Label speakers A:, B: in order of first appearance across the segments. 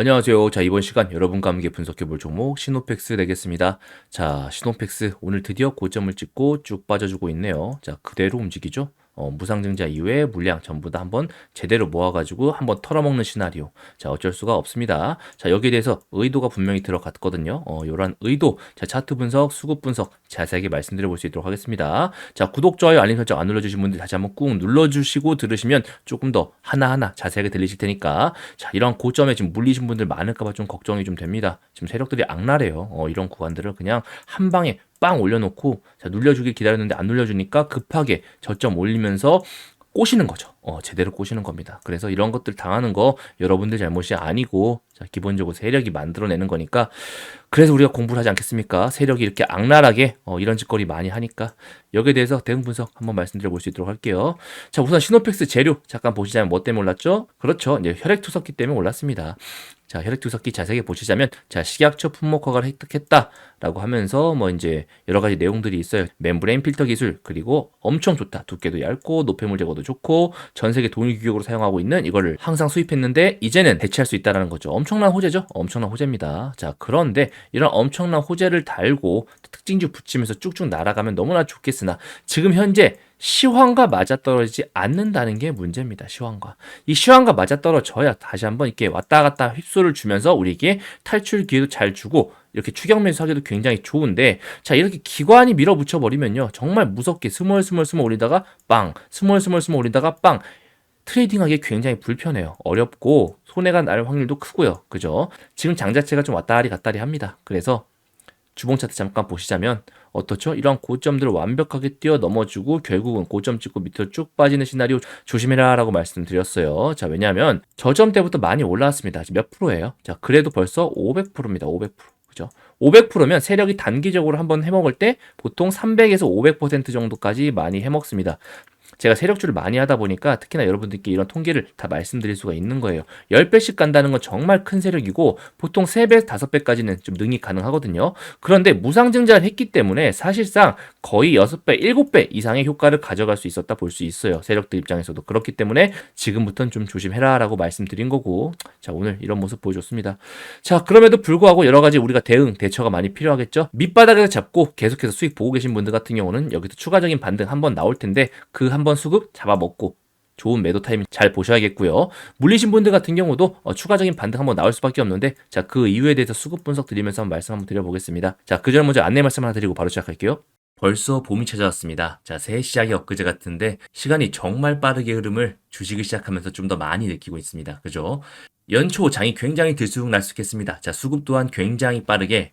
A: 안녕하세요. 자, 이번 시간 여러분과 함께 분석해 볼 종목 시노펙스 되겠습니다. 자, 시노펙스 오늘 드디어 고점을 찍고 쭉 빠져주고 있네요. 자, 그대로 움직이죠? 어, 무상증자 이외에 물량 전부 다 한번 제대로 모아가지고 한번 털어먹는 시나리오. 자, 어쩔 수가 없습니다. 자, 여기에 대해서 의도가 분명히 들어갔거든요. 어, 요런 의도. 자, 차트 분석, 수급 분석 자세하게 말씀드려 볼 수 있도록 하겠습니다. 자, 구독, 좋아요, 알림 설정 안 눌러주신 분들 다시 한번 꾹 눌러주시고 들으시면 조금 더 하나하나 자세하게 들리실 테니까 자, 이런 고점에 지금 물리신 분들 많을까봐 좀 걱정이 좀 됩니다. 지금 세력들이 악랄해요. 어, 이런 구간들을 그냥 한 방에 빵 올려놓고 자, 눌려주길 기다렸는데 안 눌려주니까 급하게 저점 올리면서 꼬시는 거죠. 어, 제대로 꼬시는 겁니다. 그래서 이런 것들 당하는 거 여러분들 잘못이 아니고 자, 기본적으로 세력이 만들어내는 거니까 그래서 우리가 공부를 하지 않겠습니까? 세력이 이렇게 악랄하게 어, 이런 짓거리 많이 하니까 여기에 대해서 대응 분석 한번 말씀드려 볼 수 있도록 할게요. 자, 우선 시노펙스 재료 잠깐 보시자면 뭐 때문에 올랐죠? 그렇죠. 이제 혈액 투석기 때문에 올랐습니다. 자, 혈액 투석기 자세하게 보시자면 자, 식약처 품목 허가를 획득했다라고 하면서 뭐 이제 여러 가지 내용들이 있어요. 멤브레인 필터 기술 그리고 엄청 좋다. 두께도 얇고 노폐물 제거도 좋고 전 세계 동일 규격으로 사용하고 있는 이거를 항상 수입했는데 이제는 대체할 수 있다라는 거죠. 엄청난 호재죠. 엄청난 호재입니다. 자, 그런데 이런 엄청난 호재를 달고 특징주 붙이면서 쭉쭉 날아가면 너무나 좋겠으나 지금 현재 시황과 맞아떨어지지 않는다는 게 문제입니다. 시황과. 이 시황과 맞아떨어져야 다시 한번 이렇게 왔다 갔다 휩소를 주면서 우리에게 탈출 기회도 잘 주고 이렇게 추격 매수하기도 굉장히 좋은데 자 이렇게 기관이 밀어붙여 버리면요 정말 무섭게 스멀스멀 스멀 올리다가 빵 스멀스멀 스멀 올리다가 빵 트레이딩하기 굉장히 불편해요 어렵고 손해가 날 확률도 크고요 그죠 지금 장 자체가 좀 왔다리 갔다리 합니다 그래서 주봉 차트 잠깐 보시자면 어떻죠? 이런 고점들을 완벽하게 뛰어 넘어주고 결국은 고점 찍고 밑으로 쭉 빠지는 시나리오 조심해라 라고 말씀드렸어요. 자, 왜냐하면 저점 때부터 많이 올라왔습니다. 몇 프로예요? 자, 그래도 벌써 500%입니다. 500%. 그죠? 500%면 세력이 단기적으로 한번 해먹을 때 보통 300에서 500% 정도까지 많이 해먹습니다. 제가 세력주를 많이 하다 보니까 특히나 여러분들께 이런 통계를 다 말씀드릴 수가 있는 거예요. 10배씩 간다는 건 정말 큰 세력이고 보통 3배, 5배까지는 좀 능이 가능하거든요. 그런데 무상증자를 했기 때문에 사실상 거의 6배, 7배 이상의 효과를 가져갈 수 있었다 볼 수 있어요. 세력들 입장에서도. 그렇기 때문에 지금부터는 좀 조심해라 라고 말씀드린 거고 자 오늘 이런 모습 보여줬습니다. 자 그럼에도 불구하고 여러 가지 우리가 대응, 대처가 많이 필요하겠죠. 밑바닥에서 잡고 계속해서 수익 보고 계신 분들 같은 경우는 여기서 추가적인 반등 한번 나올 텐데 그 한번 수급 잡아먹고 좋은 매도 타이밍 잘 보셔야겠고요. 물리신 분들 같은 경우도 어, 추가적인 반등 한번 나올 수밖에 없는데 자 그 이유에 대해서 수급 분석 드리면서 한번 말씀 한번 드려보겠습니다. 자 그 전에 먼저 안내 말씀 하나 드리고 바로 시작할게요. 벌써 봄이 찾아왔습니다. 자, 새해 시작이 엊그제 같은데 시간이 정말 빠르게 흐름을 주식을 시작하면서 좀 더 많이 느끼고 있습니다. 그죠? 연초 장이 굉장히 들쑥날쑥했습니다. 자, 수급 또한 굉장히 빠르게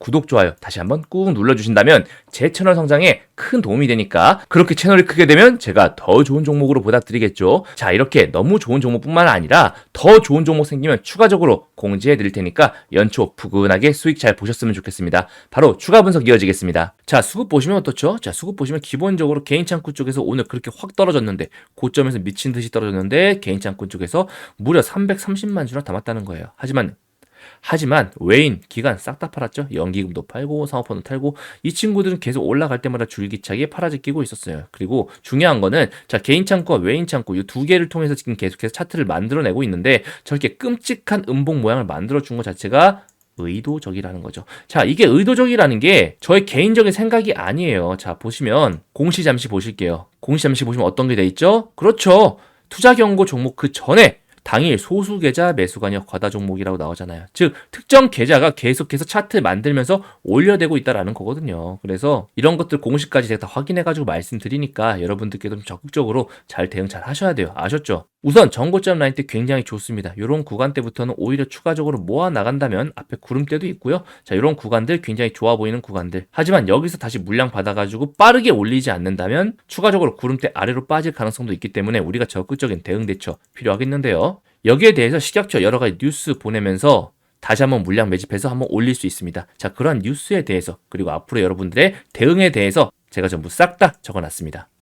A: 구독 좋아요 다시 한번 꾹 눌러주신다면 제 채널 성장에 큰 도움이 되니까 그렇게 채널이 크게 되면 제가 더 좋은 종목으로 보답드리겠죠. 자 이렇게 너무 좋은 종목뿐만 아니라 더 좋은 종목 생기면 추가적으로 공지해 드릴 테니까 연초 푸근하게 수익 잘 보셨으면 좋겠습니다. 바로 추가 분석 이어지겠습니다. 자 수급 보시면 어떻죠? 자 수급 보시면 기본적으로 개인 창구 쪽에서 오늘 그렇게 확 떨어졌는데 고점에서 미친 듯이 떨어졌는데 개인 창구 쪽에서 무려 330만 주나 담았다는 거예요. 하지만 하지만 외인 기간 싹 다 팔았죠. 연기금도 팔고 상업펀도 팔고 이 친구들은 계속 올라갈 때마다 줄기차게 팔아제끼고 있었어요. 그리고 중요한 거는 자 개인 창구와 외인 창구 이 두 개를 통해서 지금 계속해서 차트를 만들어내고 있는데 저렇게 끔찍한 음봉 모양을 만들어 준 것 자체가 의도적이라는 거죠. 자, 이게 의도적이라는 게 저의 개인적인 생각이 아니에요. 자, 보시면 공시 잠시 보실게요. 공시 잠시 보시면 어떤 게 돼 있죠? 그렇죠. 투자 경고 종목 그 전에 당일 소수 계좌 매수 관여 과다 종목이라고 나오잖아요. 즉 특정 계좌가 계속해서 차트 만들면서 올려대고 있다라는 거거든요. 그래서 이런 것들 공식까지 제가 다 확인해 가지고 말씀드리니까 여러분들께도 좀 적극적으로 잘 대응 잘 하셔야 돼요. 아셨죠? 우선 정고점 라인 때 굉장히 좋습니다. 이런 구간 때부터는 오히려 추가적으로 모아 나간다면 앞에 구름대도 있고요. 자, 이런 구간들 굉장히 좋아 보이는 구간들. 하지만 여기서 다시 물량 받아가지고 빠르게 올리지 않는다면 추가적으로 구름대 아래로 빠질 가능성도 있기 때문에 우리가 적극적인 대응 대처 필요하겠는데요. 여기에 대해서 식약처 여러 가지 뉴스 보내면서 다시 한번 물량 매집해서 한번 올릴 수 있습니다. 자, 그러한 뉴스에 대해서 그리고 앞으로 여러분들의 대응에 대해서 제가 전부 싹 다 적어놨습니다.